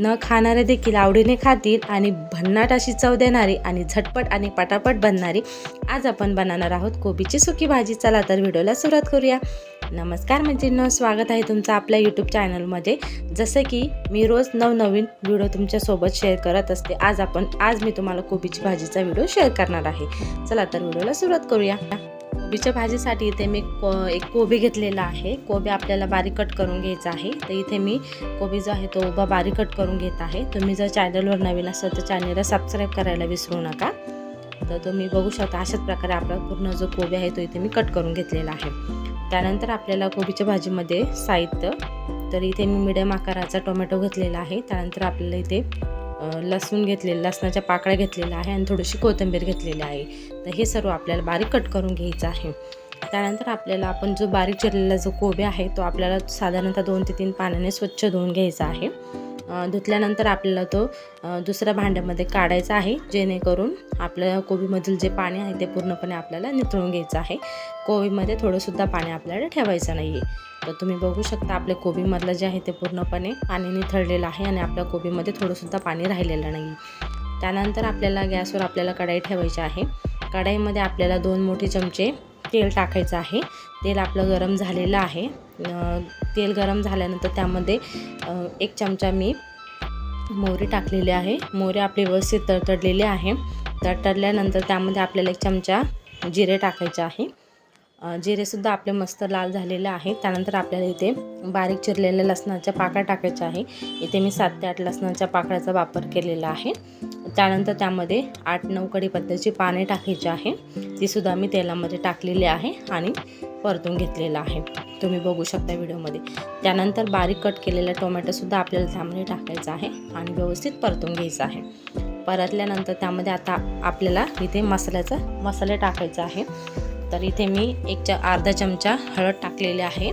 न खाणारे देखील आवडीने खातील आणि भन्नाट अशी चव देणारी आणि झटपट आणि पटापट बनणारी आज आपण बनवणार आहोत कोबीची सुकी भाजी. चला तर व्हिडिओला सुरुवात करूया. नमस्कार मैत्रिणींनो स्वागत आहे तुमचं आपल्या यूट्यूब चॅनलमध्ये जसं की मी रोज नवनवीन व्हिडिओ तुमच्यासोबत शेअर करत असते. आज आपण आज मी तुम्हाला कोबीची भाजीचा व्हिडिओ शेअर करणार आहे. चला तर व्हिडिओला सुरुवात करूया. कोबीच्या भाजीसाठी इथे मी को एक कोबी घेतलेला आहे. कोबी आपल्याला बारीक कट करून घ्यायचा आहे. तर इथे मी कोबी जो आहे तो उभा बारीक कट करून घेत आहे. तुम्ही जर चॅनलवर नवीन असाल तर चॅनलला सबस्क्राईब करायला विसरू नका. तर तुम्ही बघू शकता अशाच प्रकारे आपला पूर्ण जो कोबी आहे तो इथे मी कट करून घेतलेला आहे. त्यानंतर आपल्याला कोबीच्या भाजीमध्ये साहित्य तर इथे मी मिडियम आकाराचा टोमॅटो घेतलेला आहे. त्यानंतर आपल्याला इथे लसूण घेतलेलं लसणाच्या पाकळ्या घेतलेल्या आहे आणि थोडीशी कोथिंबीर घेतलेली आहे. तर हे सर्व आपल्याला बारीक कट करून घ्यायचं आहे. त्यानंतर आपल्याला आपण जो बारीक चिरलेला जो कोबी आहे तो आपल्याला साधारणतः दोन ते तीन पाण्याने स्वच्छ धुवून घ्यायचा आहे. धुतल्यानंतर आपल्याला तो दुसऱ्या भांड्यामध्ये काढायचा आहे जेणेकरून आपल्या कोबीमधील जे पाणी आहे ते पूर्णपणे आपल्याला निथळून घ्यायचं आहे. कोबीमध्ये थोडंसुद्धा पाणी आपल्याला ठेवायचं नाही आहे तर तुम्ही बघू शकता आपल्या कोबीमधलं जे आहे ते पूर्णपणे पाणी निथळलेलं आहे आणि आपल्या कोबीमध्ये थोडंसुद्धा पाणी राहिलेलं नाही त्यानंतर आपल्याला गॅसवर आपल्याला कढाई ठेवायची आहे. कढाईमध्ये आपल्याला दोन मोठे चमचे तेल टाकायचं आहे. तेल आपलं गरम झालेलं आहे. तेल गरम झाल्यानंतर त्यामध्ये एक चमचा मी मोहरी टाकलेली आहे. मोहरी आपली व्यवस्थित तडतडलेली आहे. तडतडल्यानंतर त्यामध्ये आपल्याला एक चमचा जिरे टाकायचे आहे. जिरेसुद्धा आपले मस्त लाल झालेले आहे त्यानंतर आपल्याला इथे बारीक चिरलेल्या लसणाच्या पाकळ्या टाकायच्या आहे. इथे मी सात ते आठ लसणाच्या पाकळ्याचा वापर केलेला आहे. त्यानंतर त्यामध्ये आठ नऊ कडीपत्त्याची पाने टाकायची आहे. तीसुद्धा मी तेलामध्ये टाकलेली आहे आणि परतून घेतलेलं आहे. तुम्ही बघू शकता व्हिडिओमध्ये. त्यानंतर बारीक कट केलेला टोमॅटोसुद्धा आपल्याला त्यामध्ये टाकायचा आहे आणि व्यवस्थित परतून घ्यायचं आहे. परतल्यानंतर त्यामध्ये आता आपल्याला इथे मसाल्याचा मसाले टाकायचा आहे. तर इथे मी एक च अर्धा चमचा हळद टाकलेली आहे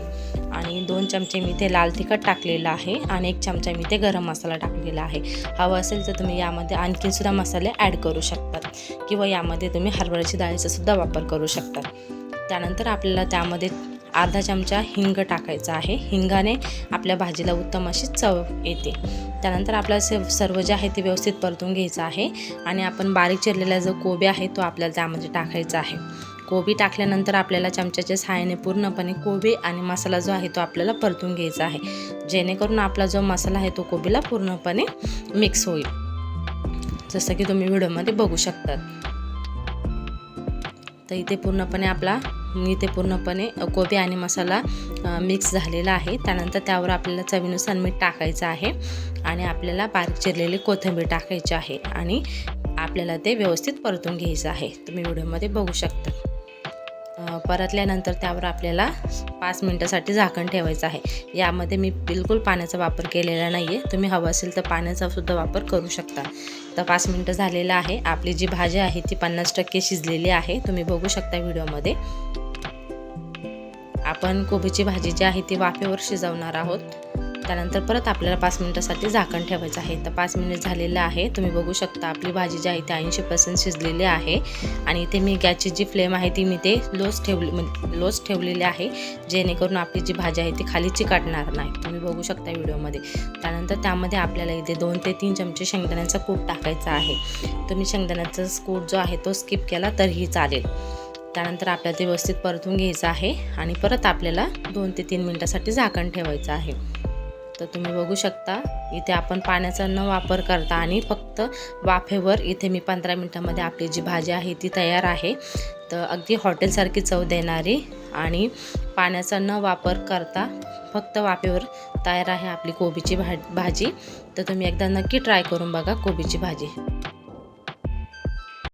आणि दोन चमचे मी इथे लाल तिखट टाकलेलं आहे आणि एक चमचा मी इथे गरम मसाला टाकलेला आहे. हवं असेल तर तुम्ही यामध्ये आणखीनसुद्धा मसाले ॲड करू शकतात किंवा यामध्ये तुम्ही हरभऱ्याची डाळीचासुद्धा वापर करू शकतात त्यानंतर आपल्याला त्यामध्ये अर्धा चमचा हिंग टाकायचा आहे. हिंगाने आपल्या भाजीला उत्तम अशी चव येते. त्यानंतर आपल्याला से सर्व जे आहे ते व्यवस्थित परतून घ्यायचं आहे आणि आपण बारीक चिरलेला जो कोबी आहे तो आपल्याला त्यामध्ये टाकायचा आहे. कोबी टाकल्यानंतर आपल्याला चमच्याच्या सहाय्याने पूर्णपणे कोबी आणि मसाला जो आहे तो आपल्याला परतून घ्यायचा आहे. जेणेकरून आपला जो मसाला आहे तो कोबीला पूर्णपणे मिक्स होईल. जसं की तुम्ही व्हिडिओमध्ये बघू शकतात. तर इथे पूर्णपणे आपला इथे पूर्णपणे कोबी आणि मसाला मिक्स झालेला आहे. त्यानंतर त्यावर आपल्याला चवीनुसार मीठ टाकायचं आहे आणि आपल्याला बारीक चिरलेली कोथिंबीर टाकायची आहे आणि आपल्याला ते व्यवस्थित परतून घ्यायचं आहे. तुम्ही व्हिडिओमध्ये बघू शकता. परतल्यानंतर त्यावर आपल्याला पाच मिनटासाठी झाकण ठेवायचं आहे. यामध्ये मी बिलकुल पाण्याचा वापर केलेला नाही आहे तुम्ही हवं असेल तर पाण्याचासुद्धा वापर करू शकता. तर पाच मिनटं झालेलं आहे. आपली जी भाजी आहे ती पन्नास टक्के शिजलेली आहे. तुम्ही बघू शकता व्हिडिओमध्ये. आपण कोबीची भाजी जी आहे ती वाफेवर शिजवणार आहोत. त्यानंतर परत आपल्याला पाच मिनटासाठी झाकण ठेवायचं आहे. तर पाच मिनिट झालेलं आहे. तुम्ही बघू शकता आपली भाजी जी आहे ती ऐंशी पर्सेंट शिजलेली आहे. आणि इथे मी गॅसची जी फ्लेम आहे ती मी ते लोच ठेवली म्हणजे लोच ठेवलेली आहे. जेणेकरून आपली जी भाजी आहे ती खाली चिकाटणार नाही. तुम्ही बघू शकता व्हिडिओमध्ये. त्यानंतर त्यामध्ये आपल्याला इथे दोन ते तीन चमचे शेंगदाण्याचा कूट टाकायचा आहे. तुम्ही शेंगदाण्याचा कूट जो आहे तो स्किप केला तरीही चालेल. त्यानंतर आपल्याला ते व्यवस्थित परतून घ्यायचं आहे. आणि परत आपल्याला दोन ते तीन मिनटासाठी झाकण ठेवायचं आहे. तर तुम्ही बघू शकता इथे आपण पाण्याचा न वापर करता आणि फक्त वाफेवर इथे मी पंधरा मिनटामध्ये आपली जी भाजी आहे ती तयार आहे. तर अगदी हॉटेलसारखी चव देणारी आणि पाण्याचा न वापर करता फक्त वाफेवर तयार आहे आपली कोबीची भा भाजी. तर तुम्ही एकदा नक्की ट्राय करून बघा कोबीची भाजी.